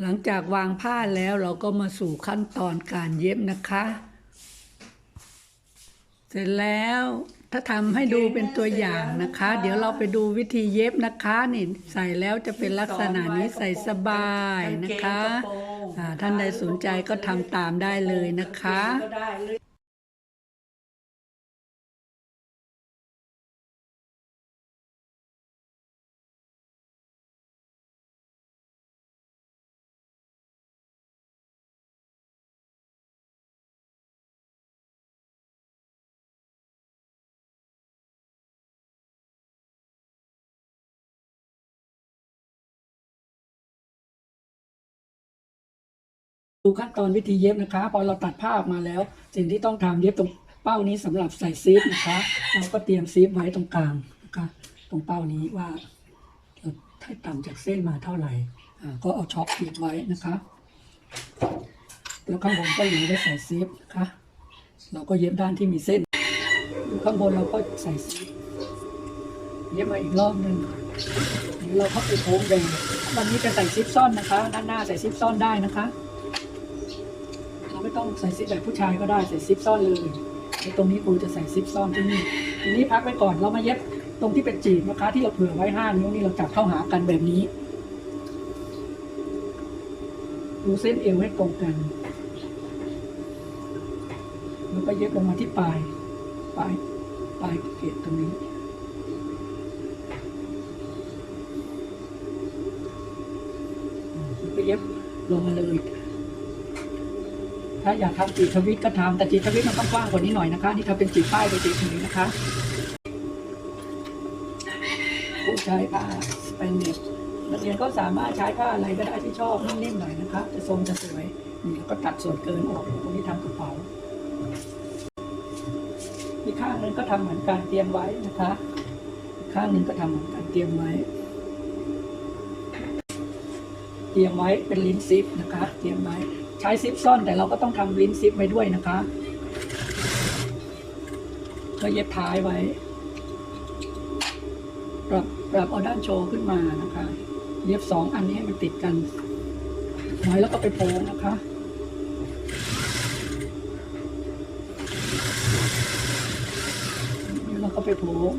หลังจากวางผ้าแล้วเราก็มาสู่ขั้นตอนการเย็บนะคะ เสร็จแล้วถ้าทำให้ดูเป็นตัวอย่างนะคะ เดี๋ยวเราไปดูวิธีเย็บนะคะนี่ใส่แล้วจะเป็นลักษณะนี้ใส่สบายนะคะอ่าท่านใดสนใจก็ทำตามได้เลยนะคะ ดูขั้นตอนวิธีเย็บนะคะ พอเราตัดผ้าออกมาแล้ว สิ่งที่ต้องทำเย็บตรงเป้านี้สำหรับใส่ซีฟนะคะเราก็เตรียมซีฟไว้ตรงกลางนะคะตรงเป้านี้ว่าเราให้ต่ำจากเส้นมาเท่าไหร่ก็เอาช็อคปิดไว้นะคะแล้วข้างบนก็เหลือไว้ใส่ซีฟนะคะเราก็เย็บด้านที่มีเส้น ข้างบนเราก็ใส่ซีฟเย็บมาอีกรอบหนึ่งเดี๋ยวเราเข้าไปโค้งแดงวันนี้จะใส่ซิปซ่อนนะคะ ด้านหน้าใส่ซิปซ่อนได้นะคะ เราไม่ต้องใส่ซิปแบบผู้ชายก็ได้ใส่ซิปซ่อนเลยในตรงนี้ครูจะใส่ซิปซ่อนที่นี่ทีนี้พักไว้ก่อนเรามาเย็บตรงที่เป็นจีบนะคะ ที่เราเผื่อไว้ห้านิ้วนี่เราจับเข้าหากันแบบนี้ดูเส้นเอวให้ตรงกันแล้วก็เย็บลงมาที่ปลายปลายปลายเกล็ดตรงนี้แล้วก็เย็บลงมาเลย ถ้าอยากทำจีบทวิตก็ทำแต่จีบทวิตมันต้องกว้างกว่านี้หน่อยนะคะนี่เขาเป็นจีบป้ายเป็นจีบนี้นะคะผู้ใช้ผ้าสเปนเนตนักเรียนก็สามารถใช้ผ้าอะไรก็ได้ที่ชอบนิ่มๆหน่อยนะคะจะทรงจะสวยนี่แล้วก็ตัดส่วนเกินออกตรงนี้ทำกระเป๋าอีกข้างนึงก็ทำเหมือนกันเตรียมไว้นะคะข้างหนึ่งก็ทำเหมือนกันเตรียมไว้ เตรียมไว้เป็นลิ้นซิปนะคะ เตรียมไว้ ใช้ซิปซ่อนแต่เราก็ต้องทำลิ้นซิปไว้ด้วยนะคะก็เย็บท้ายไว้ ปรับปรับเอาด้านโชว์ขึ้นมานะคะ เย็บสองอันนี้ให้มันติดกันไว้แล้วก็ไปโพงนะคะแล้วก็ไปโพง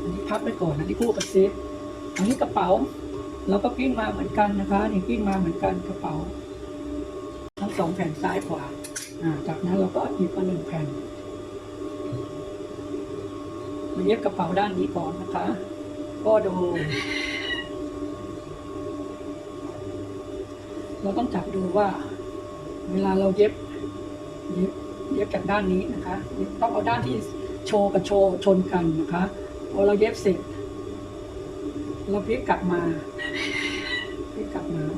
อันนี้พับไปก่อนอันนี้คู่กับซิปอันนี้กระเป๋า เราก็กิ้งมาเหมือนกันนะคะนี่กิ้งมาเหมือนกันกระเป๋า ทั้งสองแผ่นซ้ายขวาอ่าจากนั้นเราก็หยิบมาหนึ่งแผ่นมาเย็บกระเป๋าด้านนี้ก่อนนะคะ ก็ดู เราต้องจับดูว่า เวลาเราเย็บ เย็บเย็บจากด้านนี้นะคะต้องเอาด้านที่โชว์กับโชว์ชนกันนะคะพอเราเย็บเสร็จเราพลิกกลับมาพลิกกลับมา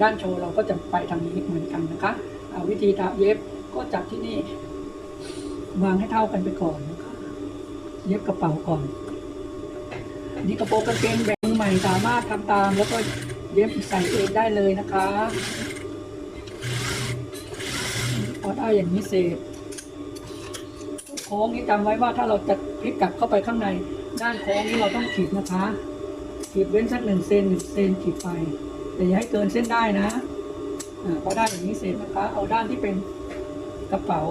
ด้านโชว์เราก็จะไปทางนี้เหมือนกันนะคะเอาวิธีทาเย็บก็จับที่นี่วางให้เท่ากันไปก่อนนะคะเย็บกระเป๋าก่อนนนี้กระโปรงกางเกงแบบใหม่สามารถทำตาม แล้วก็เย็บใส่เองได้เลยนะคะพอได้อย่างนี้เสร็จโค้งนี้จำไว้ว่าถ้าเราจะพลิกกลับเข้าไปข้างใน ด้านโค้งนี้เราต้องขีดนะคะ ขีดเว้นสักหนึ่งเซนหนึ่งเซนขีดไป แต่อย่าให้เกินเส้นได้นะอาพอได้อย่างนี้เสร็จนะคะ เอาด้านที่เป็นกระเป๋า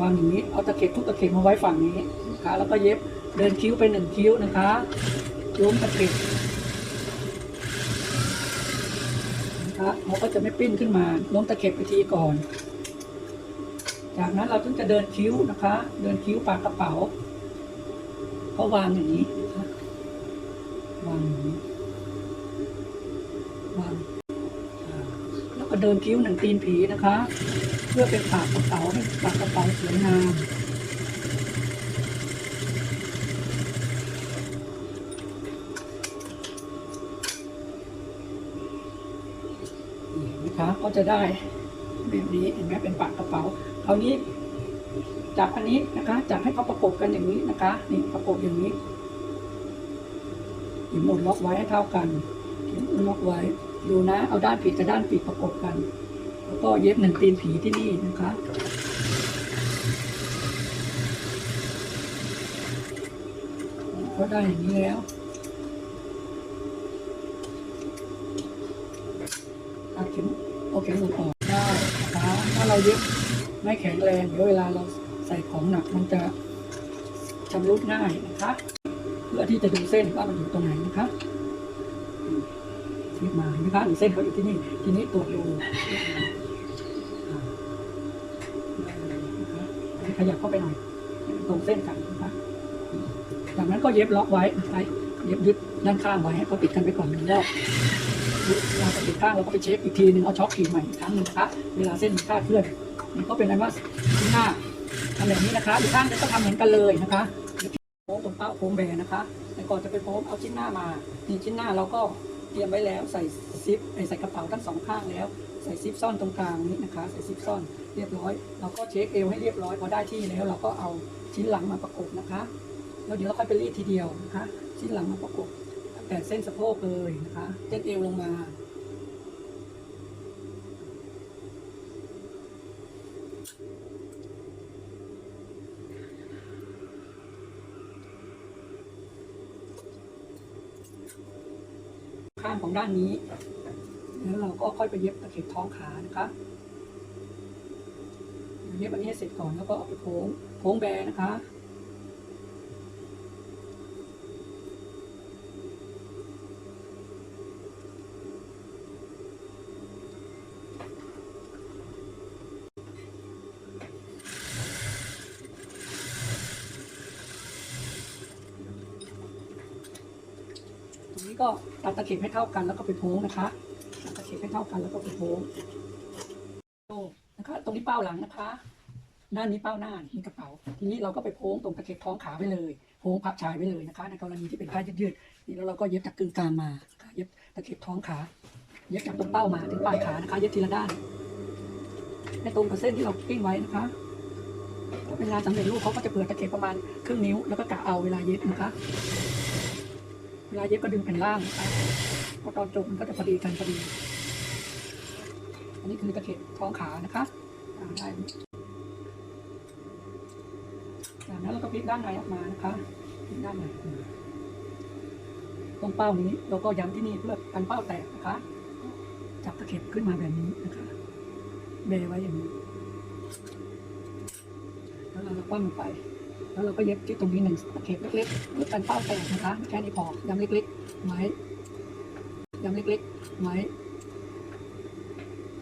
วางอย่างนี้ เอาตะเข็บทุกตะเข็บมาไว้ฝั่งนี้นะคะ แล้วก็เย็บเดินคิ้วไปหนึ่งคิ้วนะคะล้มตะเข็บนะคะเราก็จะไม่ปิ้นขึ้นมาล้มตะเข็บไปทีก่อน จากนั้นเราถึงจะเดินคิ้วนะคะ เดินคิ้วปากกระเป๋าเขาวางอย่างนี้นะคะวางอย่างนี้ เดินคิ้วหนึ่งตีนผีนะคะ เพื่อเป็นปากกระเป๋าให้ปากกระเป๋าสวยงามนี่นะคะก็จะได้แบบนี้เห็นไหมเป็นปากกระเป๋าคราวนี้จับอันนี้นะคะ จับให้เขาประกบกันอย่างนี้นะคะ นี่ประกบอย่างนี้หยิบหมุนล็อกไว้ให้เท่ากันหยิบหมุนล็อกไว้ ดูนะ เอาด้านผิดกับด้านผิดประกบกัน แล้วก็เย็บหนึ่งตีนผีที่นี่นะคะก็ได้อย่างนี้แล้วตัดเข็มเอาเข็มหมุดออกได้นะคะถ้าเราเย็บไม่แข็งแรงเดี๋ยวเวลาเราใส่ของหนักมันจะชำรุดง่ายนะคะ เพื่อที่จะดูเส้นว่ามันอยู่ตรงไหนนะคะ เย็บมาเห็นไหมคะเส้นเขาอยู่ที่นี่ทีนี้ตรวจดูขยับเข้าไปหน่อยตรงเส้นกันนะคะจากนั้นก็เย็บล็อกไว้นะคะเย็บยึดด้านข้างไว้ให้เขาติดกันไปก่อนหนึ่งรอบเวลาติดข้างเราก็ไปเช็คอีกทีหนึ่งเอาช็อคขีดใหม่อีกครั้งหนึ่งนะคะเวลาเส้นมีค่าเคลื่อนมันก็เป็นอันว่าที่หน้าทำแบบนี้นะคะอีกข้างนึงก็ทำเหมือนกันเลยนะคะโค้งตรงเป้าโค้งแบนนะคะแต่ก่อนจะไปโค้งเอาชิ้นหน้ามานี่ชิ้นหน้าเราก็ เตรียมไว้แล้วใส่ซิปใส่กระเป๋าทั้งสองข้างแล้ว ใส่ซิปซ่อนตรงกลางนี้นะคะ ใส่ซิปซ่อนเรียบร้อยเราก็เช็คเอวให้เรียบร้อยพอได้ที่แล้ว เราก็เอาชิ้นหลังมาประกบนะคะแล้วเดี๋ยวเราค่อยไปรีดทีเดียวนะคะ ชิ้นหลังมาประกบแต่เส้นสะโพกเลยนะคะเส้นเอวลงมา ข้างของ ด้านนี้ แล้วเราก็ค่อยไปเย็บตะเข็บท้องขานะคะเย็บอันนี้เสร็จก่อนแล้วก็เอาไปโค้งโค้งแบนะคะ ก็ตัดตะเข็บให้เท่ากันแล้วก็ไปโพ้งนะคะตัดตะเข็บให้เท่ากันแล้วก็ไปโพ้งโอ้นะคะ ตรงนี้เป้าหลังนะคะ ด้านนี้เป้าหน้านี่กระเป๋า ทีนี้เราก็ไปโพ้งตรงตะเข็บท้องขาไปเลยโพ้งพับชายไปเลยนะคะ ในกรณีที่เป็นผ้ายืดๆนี่แล้วเราก็เย็บจากกึ่งกลางมาเย็บตะเข็บท้องขา เย็บจากตรงเป้ามาถึงปลายขานะคะ เย็บทีละด้านให้ตรงกับเส้นที่เราปิ้งไว้นะคะถ้าเป็นงานสำเร็จรูปเขาก็จะเปิดตะเข็บประมาณครึ่งนิ้วแล้วก็กะเอาเวลาเย็บนะคะ เวลาเย็บก็ดึงแผ่นล่างนะคะพราะตอนจบมันก็จะพอดีกันพอดี อันนี้คือตะเข็บท้องขานะคะได้จากนั้นเราก็พลิกด้านในออกมานะคะพลิกด้านในตรงเป้านี้เราก็ย้ำที่นี่เพื่อกันเป้าแตกนะคะ จับตะเข็บขึ้นมาแบบนี้นะคะเบไว้อย่างนี้ แล้วเราก็คว่ำไป แล้วเราก็เย็บที่ตรงนี้หนึ่งตะเข็บเล็กๆเพื่อกันเป้าแตกนะคะแค่นี้พอย้ำเล็กๆไว้ย้ำเล็กๆไว้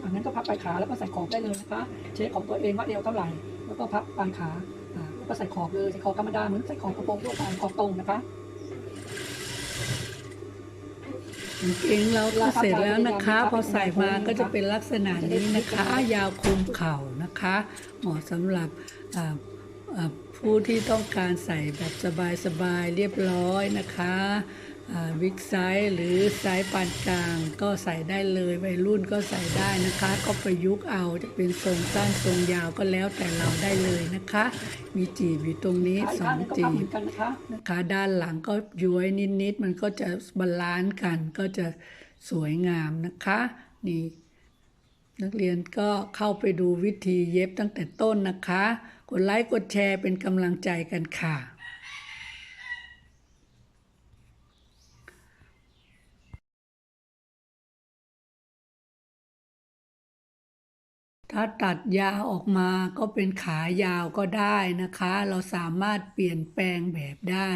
จากนั้นก็พับปลายขาแล้วก็ใส่ขอบได้เลยนะคะเช็คของตัวเองว่าเอวเท่าไหร่ แล้วก็พับปลายขาอ่าแล้วก็ใส่ขอบเลยใส่ขอบธรรมดาเหมือนใส่ขอบกระโปรงทั่วไปขอบตรงนะคะเองเราก็เสร็จแล้วนะคะ พอใส่มาก็จะเป็นลักษณะนี้นะคะ ยาวคลุมเข่านะคะ เหมาะสำหรับอ่าอ่า ผู้ที่ต้องการใส่แบบสบายๆเรียบร้อยนะคะวิกไซส์หรือไซส์ปานกลางก็ใส่ได้เลยวัยรุ่นก็ใส่ได้นะคะ ก็ประยุกต์เอาจะเป็นทรงสั้นทรงยาวก็แล้วแต่เราได้เลยนะคะ มีจีบอยู่ตรงนี้สองจีบนะคะ ด้านหลังก็ย้วยนิดๆมันก็จะบาลานซ์กันก็จะสวยงามนะคะนี่นักเรียนก็เข้าไปดูวิธีเย็บตั้งแต่ต้นนะคะ กดไลค์กดแชร์เป็นกำลังใจกันค่ะ ถ้าตัดยาวออกมาก็เป็นขายาวก็ได้นะคะ เราสามารถเปลี่ยนแปลงแบบได้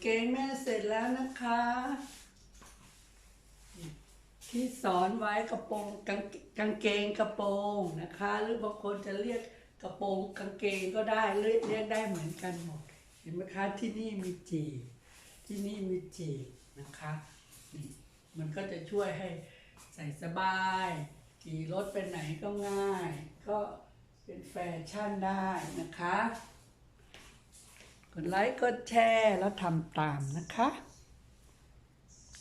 เกงแม่เสร็จแล้วนะคะ ที่สอนไว้กระโปรงกางกางเกงกระโปรงนะคะ หรือบางคนจะเรียกกระโปรงกางเกงก็ได้เรียกเรียกได้เหมือนกันหมด เห็นไหมคะที่นี่มีจีที่นี่มีจีนะคะนี่มันก็จะช่วยให้ใส่สบายขี่รถไปไหนก็ง่าย ก็เป็นแฟชั่นได้นะคะ กดไลค์ กดแชร์ แล้วทำตามนะคะ